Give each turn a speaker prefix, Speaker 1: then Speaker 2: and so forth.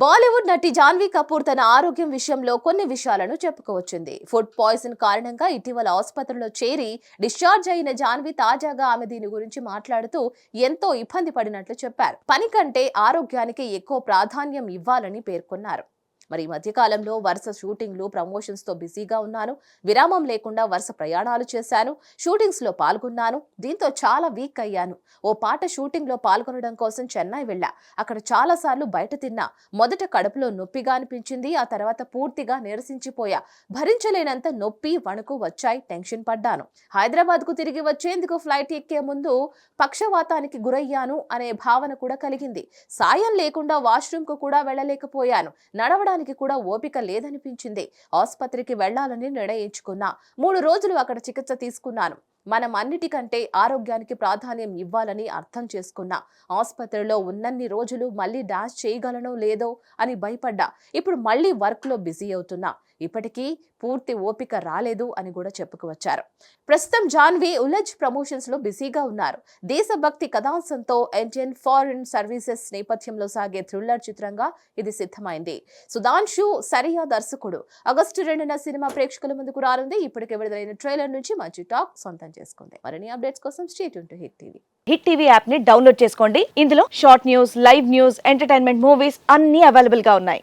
Speaker 1: బాలీవుడ్ నటి జాన్వీ కపూర్ తన ఆరోగ్యం విషయంలో కొన్ని విషయాలను చెప్పుకోవచ్చింది. ఫుడ్ పాయిజన్ కారణంగా ఇటీవల ఆసుపత్రిలో చేరి డిశ్చార్జ్ అయిన జాన్వీ తాజాగా ఆమె దీని గురించి మాట్లాడుతూ ఎంతో ఇబ్బంది పడినట్లు చెప్పారు. పని కంటే ఆరోగ్యానికి ఎక్కువ ప్రాధాన్యం ఇవ్వాలని పేర్కొన్నారు. మరి ఈ మధ్యకాలంలో వరుస షూటింగ్లు ప్రమోషన్స్తో బిజీగా ఉన్నాను. విరామం లేకుండా వరుస ప్రయాణాలు చేశాను. షూటింగ్స్లో పాల్గొన్నాను. దీంతో చాలా వీక్ అయ్యాను. ఓ పాట షూటింగ్లో పాల్గొనడం కోసం చెన్నై వెళ్ళా. అక్కడ చాలాసార్లు బయట తిన్నా. మొదట కడుపులో నొప్పిగా అనిపించింది. ఆ తర్వాత పూర్తిగా నిరసించిపోయా. భరించలేనంత నొప్పి వణుకు వచ్చాయి. టెన్షన్ పడ్డాను. హైదరాబాద్కు తిరిగి వచ్చేందుకు ఫ్లైట్ ఎక్కే ముందు పక్షవాతానికి గురయ్యాను అనే భావన కూడా కలిగింది. సాయం లేకుండా వాష్రూమ్కు కూడా వెళ్ళలేకపోయాను. నడవడానికి కూడా ఓపిక లేదనిపించింది. ఆసుపత్రికి వెళ్ళాలని నిర్ణయించుకున్నా. మూడు రోజులు అక్కడ చికిత్స తీసుకున్నాను. మనం అన్నిటికంటే ఆరోగ్యానికి ప్రాధాన్యం ఇవ్వాలని అర్థం చేసుకున్నా. ఆసుపత్రిలో ఉన్నన్ని రోజులు మళ్ళీ డాన్స్ చేయగలనో లేదో అని భయపడ్డా. ఇప్పుడు మళ్ళీ వర్క్లో బిజీ అవుతున్నా. ఇప్పటికీ పూర్తి ఓపిక రాలేదు అని కూడా చెప్పుకువచ్చారు. ప్రస్తుతం జాన్వి ఉలజ్ ప్రమోషన్స్లో బిజీగా ఉన్నారు. దేశభక్తి కథాంశంతో ఇండియన్ ఫారిన్ సర్వీసెస్ నేపథ్యంలో సాగే థ్రిల్లర్ చిత్రంగా ఇది సిద్ధమైంది. సుధాంశు సరియా దర్శకుడు. ఆగస్టు రెండున సినిమా ప్రేక్షకుల ముందుకు రానుంది. ఇప్పటికే విడుదలైన ట్రైలర్ నుంచి మంచి టాక్ సొంతం చేసుకుంది. మరిన్ని అప్డేట్స్ కోసం state to Hit TV.
Speaker 2: Hit TV యాప్ని డౌన్లోడ్ చేసుకోండి. ఇందులో short news live news entertainment movies అన్ని అవైలబుల్గా ఉన్నాయి.